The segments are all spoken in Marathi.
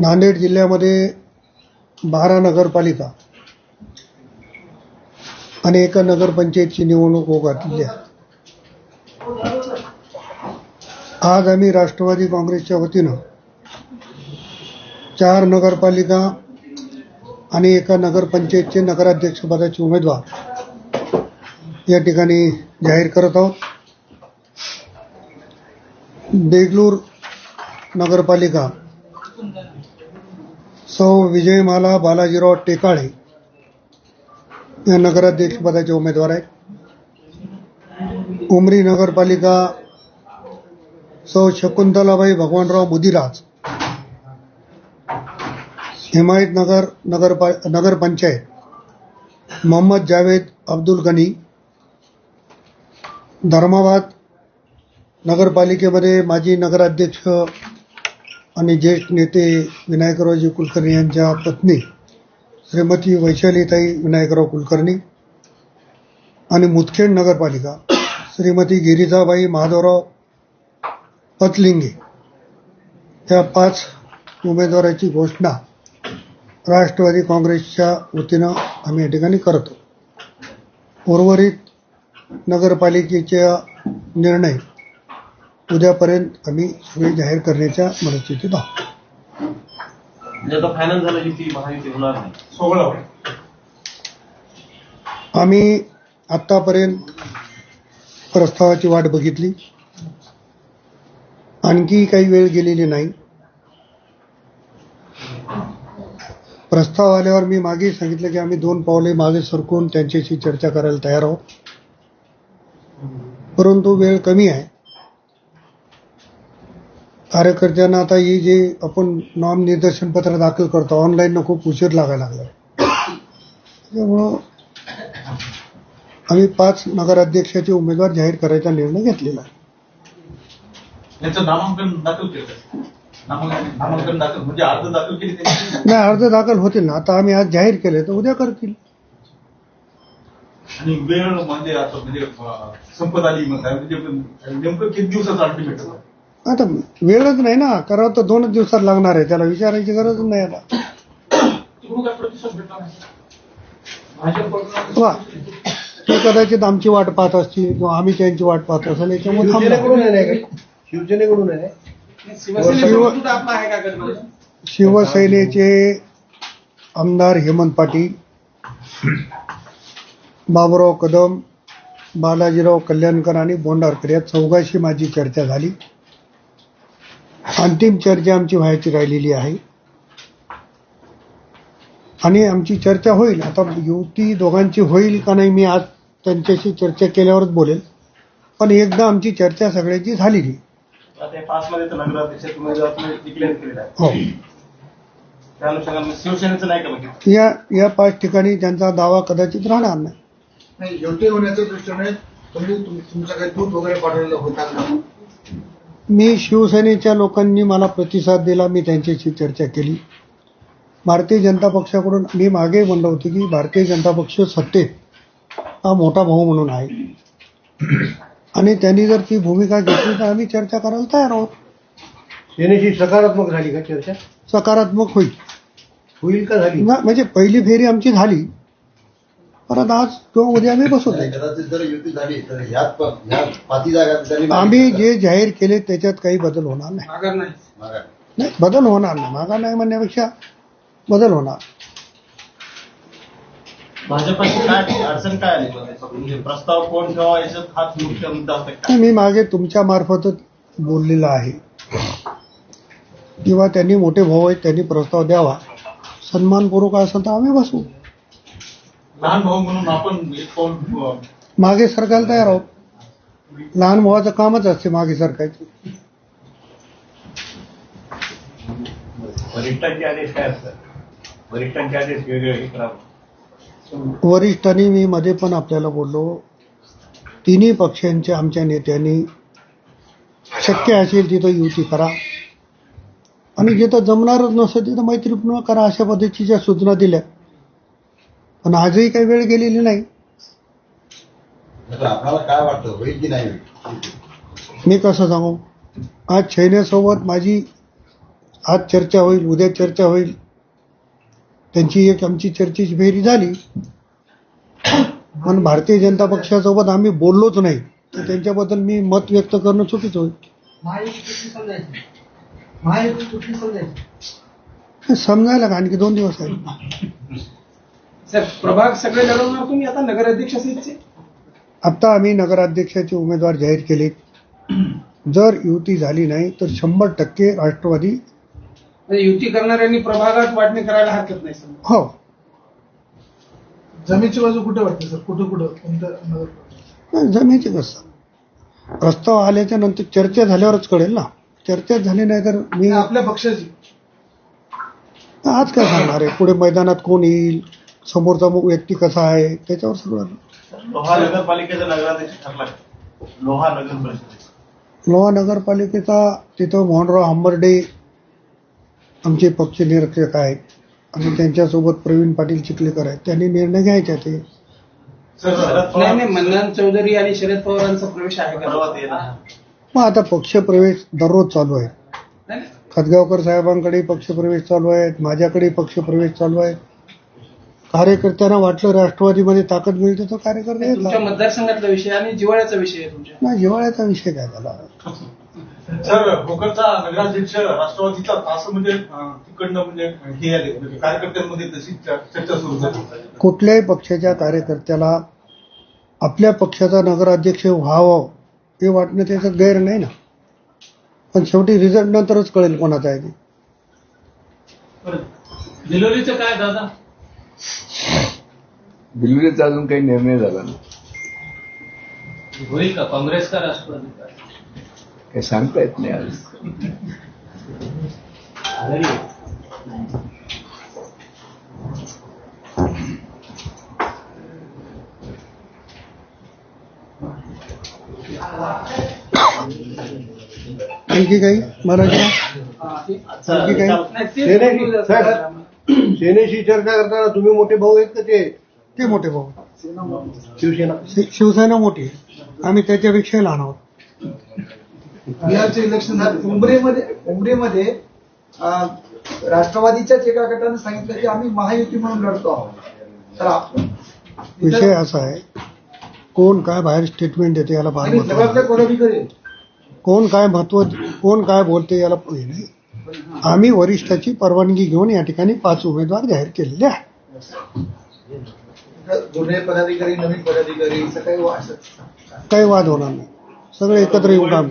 नांदेड जिल्ह्यामध्ये बारा नगरपालिका आणि एका नगरपंचायतची निवडणूक होत आहे. आज आम्ही राष्ट्रवादी काँग्रेसच्या वतीनं चार नगरपालिका आणि एका नगरपंचायतचे नगराध्यक्षपदाचे उमेदवार या ठिकाणी जाहीर करत आहोत. देगलूर नगरपालिका सौ विजयमाला बालाजीराव टेकाळे या नगराध्यक्षपदाचे उमेदवार आहेत. उमरी नगरपालिका सौ शकुंतलाबाई भगवानराव मुदिराज हिमायतनगर नगरपा नगरपंचायत मोहम्मद जावेद अब्दुल गनी धर्माबाद नगरपालिकेमध्ये माजी नगराध्यक्ष आणि ज्येष्ठ नेते विनायकरावजी कुलकर्णी यांच्या पत्नी श्रीमती वैशालीताई विनायकराव कुलकर्णी आणि मुदखेड नगरपालिका श्रीमती गिरिजाबाई महादेवराव पतलिंगे या पाच उमेदवाराची घोषणा राष्ट्रवादी काँग्रेसच्या वतीनं आम्ही या ठिकाणी करतो. उर्वरित नगरपालिकेचा निर्णय उद्यापर्यंत आम्ही सगळे जाहीर करण्याच्या मनस्थितीत आहोत. म्हणजे आता फायनल झालं की ती महायुती होणार नाही? सोहळा आम्ही आत्तापर्यंत प्रस्तावाची वाट बघितली. आणखी काही वेळ गेलेली नाही. प्रस्ताव आल्यावर मी मागे सांगितलं की आम्ही दोन पावले मागे सरकून त्यांच्याशी चर्चा करायला तयार आहोत. परंतु वेळ कमी आहे. कार्यकर्त्यांना आता ही जे आपण नॉम निदर्शन पत्र दाखल करतो ऑनलाईन खूप उशीर लागायला लागला. त्यामुळं आम्ही पाच नगराध्यक्षाचे उमेदवार जाहीर करायचा निर्णय घेतलेला आहे. यांचं नामांकन दाखल केलं. नामांकन नामांकन दाखल म्हणजे अर्ज दाखल केली त्यांनी? नाही अर्ज दाखल होतील ना. आता आम्ही आज जाहीर केले तर उद्या करतील. आणि वेळ म्हणजे म्हणजे संपत आली मग. काय म्हणजे नेमकं किती दिवसाचं अल्टिमेट आता वेळच नाही ना. करावं तर दोनच दिवसात लागणार आहे. त्याला विचारायची गरज नाही आता. ते कदाचित आमची वाट पाहत असतील किंवा आम्ही त्यांची वाट पाहत असेल याच्यामुळे. शिवसेनेकडून शिवसेनेचे आमदार हेमंत पाटील बाबुराव कदम बालाजीराव कल्याणकर आणि बोंडारकर या चौघाशी माझी चर्चा झाली. अंतिम चर्चा आमची व्हायची राहिलेली आहे. आणि आमची चर्चा होईल. आता युती दोघांची होईल का नाही मी आज त्यांच्याशी चर्चा केल्यावरच बोलेल. पण एकदा आमची चर्चा सगळ्याची झालेली. हो या या पाच ठिकाणी त्यांचा दावा कदाचित राहणार नाही. नाही योग्य होण्याच्या दृष्टीने तुम्ही तुम- तुमचा काही दूध वगैरे पाठवलेला होता का? मी शिवसेनेच्या लोकांनी मला प्रतिसाद दिला मी त्यांच्याशी चर्चा केली. भारतीय जनता पक्षाकडून मी मागे म्हणलं होतं की भारतीय जनता पक्ष सत्तेत हा मोठा भाऊ म्हणून आहे. आणि त्यांनी जर ती भूमिका घेतली तर आम्ही चर्चा करायला तयार आहोत. सेनेशी सकारात्मक झाली का चर्चा? सकारात्मक होईल. होईल का झाली? म्हणजे पहिली फेरी आमची झाली. परत आज किंवा उद्या आम्ही बसू नाही, कदाचित जर युती झाली तर ह्यात प- ह्या पाची जागा त्यांनी आम्ही जे जाहीर केले त्याच्यात काही बदल होणार नाही. नाही. बदल होणार नाही. मागा नाही म्हणण्यापेक्षा बदल होणार? म्हणजे मी मागे तुमच्या मार्फतच बोललेला आहे. किंवा त्यांनी मोठे भाऊ आहेत त्यांनी प्रस्ताव द्यावा. सन्मानपूर्वक असेल तर आम्ही बसू. लहान भाऊ म्हणून आपण एक पाऊल मागे सरकायला तयार आहोत. लहान भावाचं कामच असते मागे सरकायचं वरिष्ठांचे आदेश काय असतात? वरिष्ठांचे आदेश वेगळे हे करावं वरिष्ठांनी मी मध्ये पण आपल्याला बोललो तिन्ही पक्षांच्या आमच्या नेत्यांनी शक्य असेल तिथं युती करा. आणि जिथं जमणारच नसेल तिथं मैत्रीपूर्ण करा अशा पद्धतीच्या सूचना दिल्या. पण आजही काही वेळ गेलेली नाही. तर आपल्याला काय वाटतं? होईल की नाही होईल? मी कसं सांगू? आज छैन्यासोबत माझी आज चर्चा होईल उद्या चर्चा होईल. त्यांची एक आमची चर्चेची फेरी झाली. पण भारतीय जनता पक्षासोबत आम्ही बोललोच नाही. तर त्यांच्याबद्दल मी मत व्यक्त करणं चुकीचं होईल. हे समजायला का? आणखी दोन दिवस आहेत. सर प्रभाग सगळे लढवणार तुम्ही आता नगराध्यक्ष सीटचे? आता आम्ही नगराध्यक्षाचे उमेदवार जाहीर केले. जर युती झाली नाही तर शंभर टक्के राष्ट्रवादी म्हणजे युती करणाऱ्यांनी प्रभागात वाटणी करायला हरकत नाही सर. हो. जमीनची बाजू कुठे वाटते सर? कुठं कुठं? कोणत्या जमेचे कसं प्रस्ताव आल्याच्यानंतर चर्चा झाल्यावरच कळेल ना. चर्चा झाली नाही तर मी आपल्या पक्षाची. आज काय सांगणार आहे? पुढे मैदानात कोण येईल? समोरचा मग व्यक्ती कसा आहे त्याच्यावर सगळं लोहा नगरपालिकेचा नगराध्यक्ष ठरला का? लोहा नगर परिषदेचा लोहा नगरपालिकेचा तिथं मोहनराव हंबर्डे आमचे पक्ष निरीक्षक आहेत. आणि त्यांच्यासोबत प्रवीण पाटील चिखलेकर आहेत. त्यांनी निर्णय घ्यायचा ते. मन्नान चौधरी आणि शरद पवारांचा प्रवेश आहे का. मग आता पक्षप्रवेश दररोज चालू आहे? खतगावकर साहेबांकडे पक्षप्रवेश चालू आहेत. माझ्याकडे पक्षप्रवेश चालू आहे कार्यकर्त्यांना वाटलं राष्ट्रवादीमध्ये ताकद मिळते तर कार्यकर्ते तुमच्या मतदारसंघातला विषय आणि जिवाळ्याचा विषय आहे तुमच्या. ना जिव्हाळ्याचा विषय काय झाला? सर भोकरचा नगराध्यक्ष राष्ट्रवादीचा असं म्हणजे तिकडनं म्हणजे हे आले म्हणजे कार्यकर्त्यांमध्ये तशी चर- चर्चा सुरू झाली. कुठल्याही पक्षाच्या कार्यकर्त्याला आपल्या पक्षाचा नगराध्यक्ष व्हावं हे वाटणं त्याचं गैर नाही ना. पण शेवटी रिझल्ट नंतरच कळेल कोणाचा आहे ते. काय दादा? दिल्लीचा अजून काही निर्णय झाला नाही. होईल का? काँग्रेस का राष्ट्रवादी? का काही सांगता येत नाही आज आणखी काही? मराठी? आणखी काही? सेनेशी चर्चा करताना तुम्ही मोठे भाऊ आहेत का ते? ते मोठे भाऊ शिवसेना. शि- शिवसेना मोठी आहे. आम्ही त्याच्यापेक्षा लहान आहोत. बिहारचे इलेक्शन झाले उमरेमध्ये उमरेमध्ये अं, राष्ट्रवादीच्याच एका गटाने सांगितलं की आम्ही महायुती म्हणून लढतो आहोत. तर आपण विषय असा आहे कोण काय बाहेर स्टेटमेंट देते याला फार आणि महत्त्व जबाबदार आहे. कोणाबी करेल कोण काय महत्त्व कोण काय बोलते याला हे नाही. आम्ही वरिष्ठाची परवानगी घेऊन या ठिकाणी पाच उमेदवार जाहीर केलेले आहे जुने पदाधिकारी नवीन पदाधिकारी असं काही वाद होणार नाही. सगळे एकत्र येऊन काम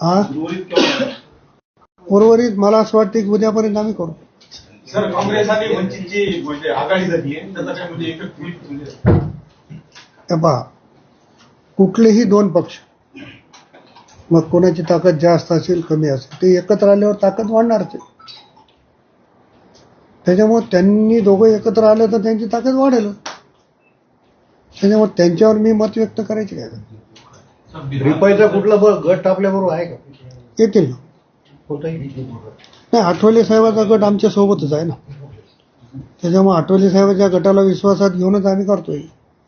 हा उर्वरित मला असं वाटतं की उद्यापर्यंत आम्ही करू. सर काँग्रेस आणि वंचितची म्हणजे आघाडी झाली आहे. म्हणजे पहा. कुठलेही दोन पक्ष मग कोणाची ताकद जास्त असेल कमी असेल. ते एकत्र आल्यावर ताकद वाढणारच त्याच्यामुळे त्यांनी दोघं एकत्र आलं तर त्यांची ताकद वाढेल. त्याच्यामुळे त्यांच्यावर मी मत व्यक्त करायचे काय रिपाईचा कुठला गट आपल्याबरोबर आहे का? येतील ना. नाही आठवले साहेबाचा गट आमच्या सोबतच आहे ना. त्याच्यामुळे आठवले साहेबाच्या गटाला विश्वासात घेऊनच आम्ही करतोय.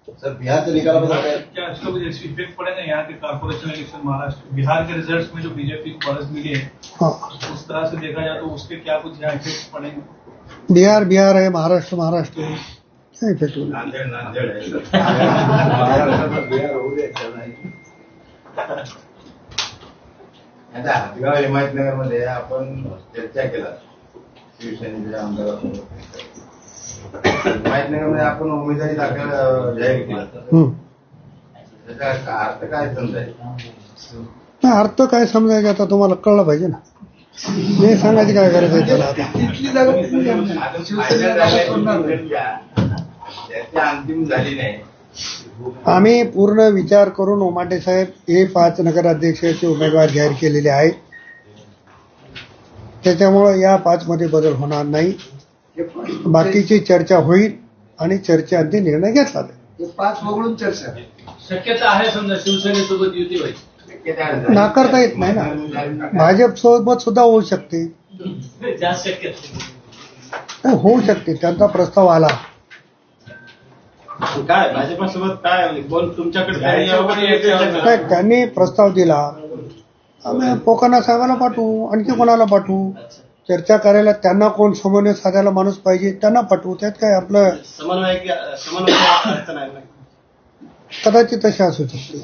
सर निकालाबद्दल काय क्या इसका कुछ इफेक्ट पड़ेगा यहाँ के कारपोरेशन इलेक्शन महाराष्ट्र बिहार के रिजल्ट्स में जो बीजेपी को बढ़त मिली है हाँ. उस तरह से देखा जाए तो उसके क्या कुछ यहाँ इफेक्ट पड़ेंगे बिहार बिहार आहे महाराष्ट्र महाराष्ट्र आहे. काय इफेक्ट बिहार आता हातगाव हिमायतनगरमध्ये आपण चर्चा केला. शिवसेनेच्या आमदारासोबत हिमायतनगरमध्ये आपण उमेदवारी दाखल जाहीर केला. त्याचा अर्थ काय समजायचा? नाही अर्थ काय समजायचं आता तुम्हाला कळलं पाहिजे ना. मी सांगायची काय गरज आहे त्याला आता? अंतिम झाली नाही. आम्ही पूर्ण विचार करून ओमाटे साहेब हे पाच नगराध्यक्षाचे उमेदवार जाहीर केलेले आहेत. त्याच्यामुळं या पाच मध्ये बदल होणार नाही. हे बाकीची चर्चा होईल आणि चर्चेअंती निर्णय घेतला जाईल. हे पाच वगळून चर्चा. शक्यता आहे समजा शिवसेनेसोबत युती होईल. नाकारता येत नाही ना. भाजप सोबत सुद्धा होऊ शकते. जास्त शक्यता नाही, होऊ शकते. त्यांचा प्रस्ताव आला. काय भाजपासोबत काय? म्हणजे कोण तुमच्याकडे. नाही त्यांनी प्रस्ताव दिला. आम्ही पोकाना साहेबाला पाठवू आणखी कोणाला पाठवू? चर्चा करायला त्यांना कोण समन्वय साधायला माणूस पाहिजे त्यांना पाठवू. त्यात काय आपलं समन्वय समन्वय कदाचित तसे असू शकते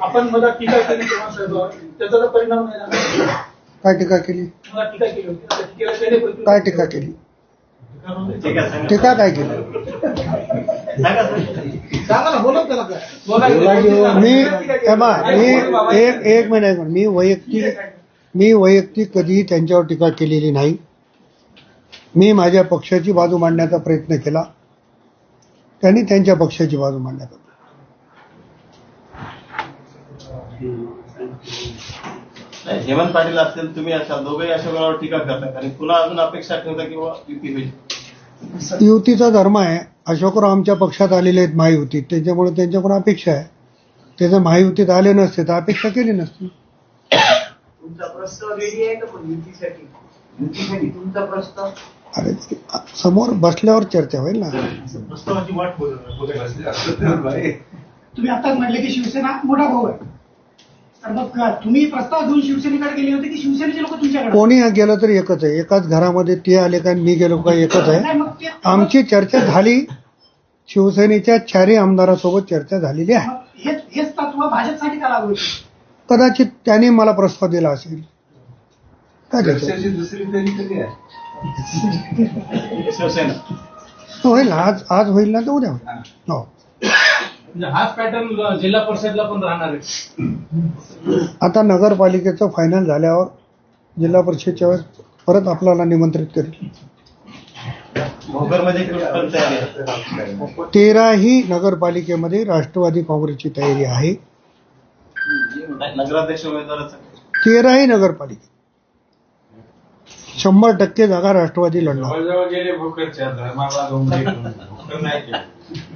आपण मला टीका केली त्याचा परिणाम. काय टीका केली? काय टीका केली? ठीक आहे सांगा. टीका काय केली? सांगा ना त्याला. काय मी हे बा, मी एक एक मिनिट. मी वैयक्तिक मी वैयक्तिक कधीही त्यांच्यावर टीका केलेली नाही. मी माझ्या पक्षाची बाजू मांडण्याचा प्रयत्न केला. त्यांनी त्यांच्या पक्षाची बाजू मांडण्याचा नाही, हेमंत पाटील असतील तुम्ही असाल दोघेही अशा वेळावर टीका करतात आणि पुन्हा अजून अपेक्षा ठेवता किंवा युती होईल. युतीचा धर्म आहे. अशोकराव आमच्या पक्षात आलेले आहेत महायुतीत. त्याच्यामुळे त्यांच्याकडून अपेक्षा आहे. ते जर महायुतीत आले नसते तर अपेक्षा केली नसती. तुमचा प्रस्ताव रेडी आहे का पण युतीसाठी? युतीसाठी तुमचा प्रस्ताव? अरे समोर बसल्यावर चर्चा होईल ना. प्रस्तावाची वाट बघत तुम्ही आताच म्हटले की शिवसेना मोठा भाऊ आहे. मग तुम्ही प्रस्ताव घेऊन शिवसेनेकडे गेले होते की शिवसेनेचे लोक तुमच्याकडे कोणी गेलं तरी एकच आहे. एकाच घरामध्ये ते आले का मी गेलो का एकच आहे. नाही मग ते आमची चर्चा झाली. शिवसेनेच्या चारही आमदारासोबत चर्चा झालेली आहे. हेच हेच तत्व भाजपसाठी का लागू होते? कदाचित त्यांनी मला प्रस्ताव दिला असेल. काय? चर्चेची दुसरी फेरी कधी आहे? शिवसेना होईल आज आज होईल ना तर उद्या होईल. हो. हाच पॅटर्न जिल्हा परिषदला पण राहणार आहे. आता नगरपालिकेचं फायनल झाल्यावर जिल्हा परिषदच्या वेळेस परत आपल्याला निमंत्रित करेल. तेराही नगरपालिकेमध्ये राष्ट्रवादी काँग्रेसची तयारी आहे. नाही, नगराध्यक्ष उमेदवाराचं तेराही नगरपालिका. शंभर टक्के जागा राष्ट्रवादी लढणार.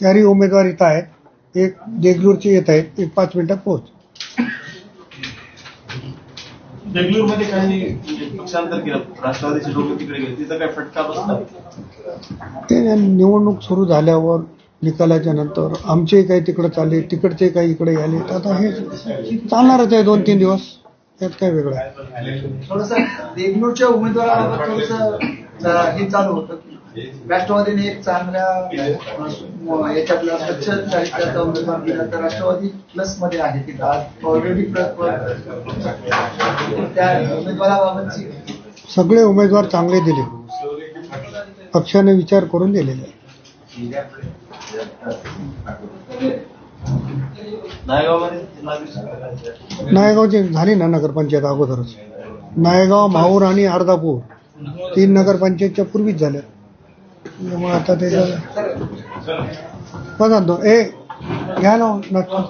चारही उमेदवार इथं आहेत. एक देगलूरचे येत आहेत. एक पाच मिनिटात पोहोच. बेंगळूरमध्ये काही पक्षांतर केलं. राष्ट्रवादीचे लोक तिकडे गेले. तिथं काय फटका बसला? ते निवडणूक सुरू झाल्यावर निकालाच्या नंतर आमचे काही तिकडे चालले तिकडचे काही इकडे आले. तर आता हे चालणारच आहे दोन तीन दिवस. त्यात काय वेगळं आहे. थोडस देगलूरच्या उमेदवाराबाबत थोडस हे चालू होतं. राष्ट्रवादीने एक चांगल्या याच्यातला स्वच्छ साहित्याचा उमेदवार दिला तर राष्ट्रवादी प्लसमध्ये आहे तिथं. आज ऑलरेडी त्या उमेदवाराबाबतची सगळे उमेदवार चांगले दिले. पक्षाने विचार करून दिलेले. नायगावची झाली ना नगरपंचायत अगोदरच. नायगाव माहूर आणि अर्धापूर तीन नगरपंचायतच्या पूर्वीच झाल्या. त्यामुळे आता ते बघा दोन ए घ्या ना नक्की